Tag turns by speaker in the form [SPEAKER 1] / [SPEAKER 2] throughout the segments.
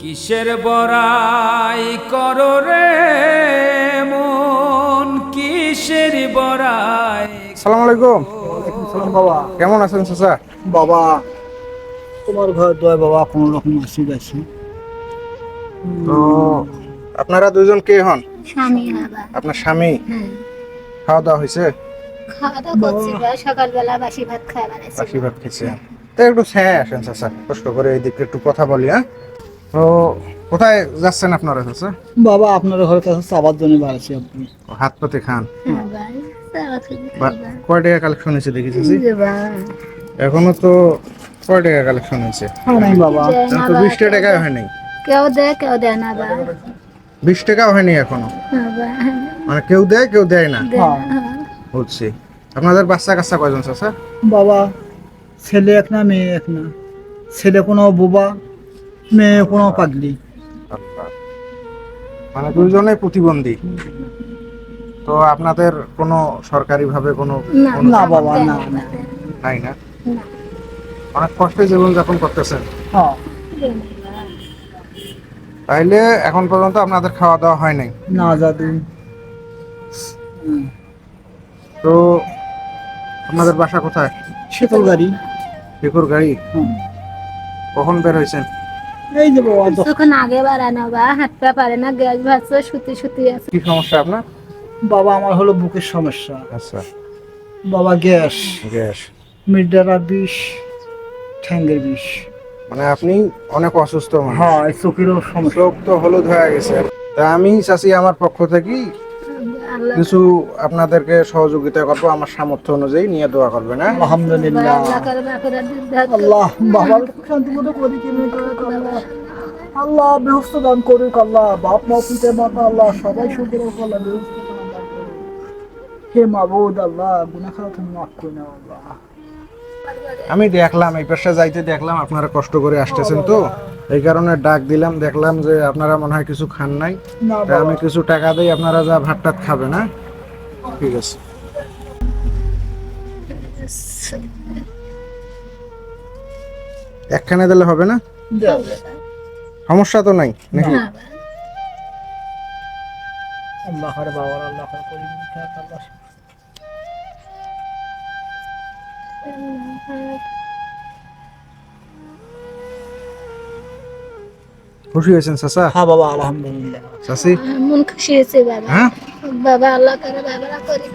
[SPEAKER 1] কিসের বড়াই করো রে মন? কিসের বড়াই
[SPEAKER 2] সালাম আলাইকুম।
[SPEAKER 3] সালাম বাবা।
[SPEAKER 2] কেমন আছেন চাচা?
[SPEAKER 3] বাবা তোমার ঘর দয় বাবা কোনো রকম আসি গেছি
[SPEAKER 2] তো আপনারা দুজন কে হন?
[SPEAKER 4] স্বামী বাবা।
[SPEAKER 2] আপনার স্বামী?
[SPEAKER 4] হ্যাঁ।
[SPEAKER 2] খাওয়া দাওয়া হয়েছে?
[SPEAKER 4] খাওয়া দাওয়া করছি সকালবেলা বাসি ভাত খাওয়া বানাইছি।
[SPEAKER 2] বাসি ভাত খেয়েছে তো একটু ছায়া আসেন চাচা। কষ্ট করে এই দিকে একটু কথা বলি হ্যাঁ? তো কোথায় যাচ্ছেন আপনারা চাচা
[SPEAKER 3] বাবা আপনার ঘরের কাছে চাবার জন্য বাড়াচ্ছি আপনি।
[SPEAKER 2] হাত পাতে খান।
[SPEAKER 4] হ্যাঁ।
[SPEAKER 2] কয় টাকা কালেকশন হয়েছে দেখি চাচি এখনও তো কয় টাকা কালেকশন হয়েছে?
[SPEAKER 3] হ্যাঁ বাবা।
[SPEAKER 2] তো
[SPEAKER 4] বা,
[SPEAKER 2] বিশটা টাকা হয়নি
[SPEAKER 4] কেউ দেয় কেউ দেয় না
[SPEAKER 2] বিশ টাকাও হয়নি এখনও?
[SPEAKER 4] হ্যাঁ
[SPEAKER 2] মানে কেউ দেয় কেউ দেয়
[SPEAKER 3] হ্যাঁ।
[SPEAKER 4] না, হ্যাঁ।
[SPEAKER 2] বুঝছি। আপনাদের বাচ্চা কাচ্চা কয়জন চাচা
[SPEAKER 3] বাবা ছেলে এক না মেয়ে এক না। ছেলে কোনো বোবা মেয়ে কোনো পাগলি।
[SPEAKER 2] মানে দুইজনে প্রতিবন্ধী। তো আপনাদের কোনো সরকারি ভাবে কোনো
[SPEAKER 4] না,
[SPEAKER 3] বাবা, না।
[SPEAKER 2] নাই না। অনেক কষ্টে জীবন যাপন করতেছেন।
[SPEAKER 3] হ্যাঁ।
[SPEAKER 2] তাইলে এখন পর্যন্ত আপনাদের খাওয়া দাওয়া হয় নাই?
[SPEAKER 3] না জাদু
[SPEAKER 2] তো আপনাদের বাসা কোথায়?
[SPEAKER 3] শীতল গাড়ি
[SPEAKER 2] টিকুর গাড়ি। কখন বের হয়েছেন?
[SPEAKER 3] এই যে বাবা
[SPEAKER 4] কিছুক্ষণ আগে বাড়ানো বা হাত পা পারে না গ্যাস ভাজছে সুতি সুতি আছে।
[SPEAKER 2] কি সমস্যা আপনার?
[SPEAKER 3] বাবা আমার হলো বুকের সমস্যা।
[SPEAKER 2] আচ্ছা।
[SPEAKER 3] বাবা গ্যাস।
[SPEAKER 2] গ্যাস।
[SPEAKER 3] মির্ডারা বিষ ঠ্যাঙ্গের বিষ।
[SPEAKER 2] মানে আপনি অনেক অসুস্থ
[SPEAKER 3] হ্যাঁ চোখেরও সমস্যা।
[SPEAKER 2] চোখ তো হলুদ হয়ে গেছে। তা আমি চাষি আমার পক্ষ থেকে কিছু আপনাদেরকে সহযোগিতা করব আমার সামর্থ্য অনুযায়ী নিয়ে দোয়া করবেন হ্যাঁ?
[SPEAKER 3] আলহামদুলিল্লাহ।
[SPEAKER 4] আল্লাহ
[SPEAKER 3] আল্লাহ বেহস্ত দান করুক আল্লাহ। বাপ মা পিতা মাতা আল্লাহ সবাই সুন্দর আল্লাহ বেহস্ত হে মাবুদ আল্লাহ গুনাহ তুমি মাফ করে নাও আল্লাহ।
[SPEAKER 2] আমি দেখলাম এই পাশে যাইতে দেখলাম আপনারা কষ্ট করে আসতেছেন তো। এই কারণে ডাক দিলাম দেখলাম যে আপনারা মনে হয় কিছু খান নাই। আমি কিছু টাকা দিই আপনারা যা ভাত টাত খাবেন না ঠিক আছে। একখানে দিলে হবে না? সমস্যা তো নাই নাকি?
[SPEAKER 4] না। বা।
[SPEAKER 3] আল্লাহ করে বাবার আল্লাহ করে করি আল্লাহ
[SPEAKER 2] খুশি হয়েছেন চাচা?
[SPEAKER 3] হ্যাঁ বাবা আলহামদুলিল্লাহ।
[SPEAKER 2] চাচি?
[SPEAKER 4] মন খুশি হয়েছে বাবা।
[SPEAKER 2] হ্যাঁ?
[SPEAKER 4] বাবা আল্লাহ করে বাবারা করি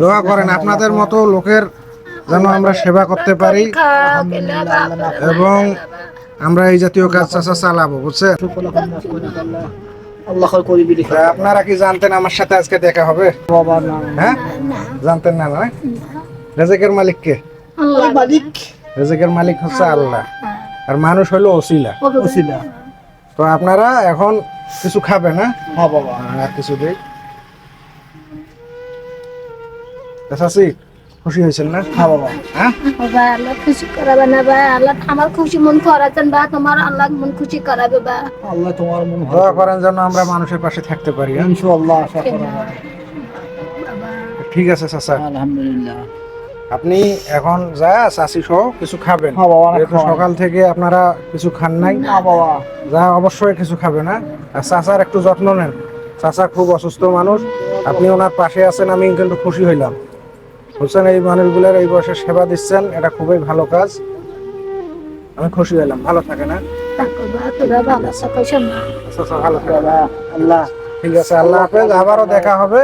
[SPEAKER 2] দোয়া করেন আপনাদের মতো লোকের যেন আমরা সেবা করতে পারি। এবং আমরা এই জাতীয় কাজ চাচা চালাবো বুঝছেন? তা আপনারা কি জানতেন আমার সাথে আজকে দেখা হবে?
[SPEAKER 3] বাবা না।
[SPEAKER 2] হ্যাঁ? জানতেন না না? রেজেকের মালিক কে?
[SPEAKER 4] আল্লাহ
[SPEAKER 3] মালিক।
[SPEAKER 2] রেজেকের মালিক হচ্ছে আল্লাহ। আর মানুষ হলো ওসিলা।
[SPEAKER 3] ওসিলা।
[SPEAKER 2] তো আপনারা এখন কিছু খাবেন হ্যাঁ?
[SPEAKER 3] হ্যাঁ বাবা।
[SPEAKER 2] আর কিছু দেই। চাচি খুশি হয়েছেন না?
[SPEAKER 3] হ্যাঁ বাবা।
[SPEAKER 2] হ্যাঁ?
[SPEAKER 4] বাবা আল্লাহ খুশি করাবে না বা আল্লাহ আমার খুশি মন করাতেন বা তোমার আল্লাহ মন খুশি করাবে বা
[SPEAKER 3] আল্লাহ তোমার মন ভালো
[SPEAKER 2] দোয়া করেন যেন আমরা মানুষের পাশে থাকতে পারি হ্যাঁ?
[SPEAKER 3] ইনশাআল্লাহ আশা করা
[SPEAKER 2] ঠিক আছে চাচা।
[SPEAKER 3] আলহামদুলিল্লাহ।
[SPEAKER 2] আপনি এখন যা চাষি সহ কিছু খাবেন।
[SPEAKER 3] হ্যাঁ।
[SPEAKER 2] সকাল থেকে আপনারা কিছু খান নাই যা অবশ্যই কিছু খাবে না। আর চাচার একটু যত্ন নেন। চাচা খুব অসুস্থ মানুষ। আপনি ওনার পাশে আছেন আমি কিন্তু খুশি হইলাম। বুঝছেন এই মানুষগুলোর এই বয়সে সেবা দিচ্ছেন এটা খুবই ভালো কাজ। আমি খুশি হইলাম। ভালো থাকে না
[SPEAKER 3] বাবা আল্লাহ।
[SPEAKER 2] ঠিক আছে আল্লাহ হাফেজ। আবারও দেখা হবে।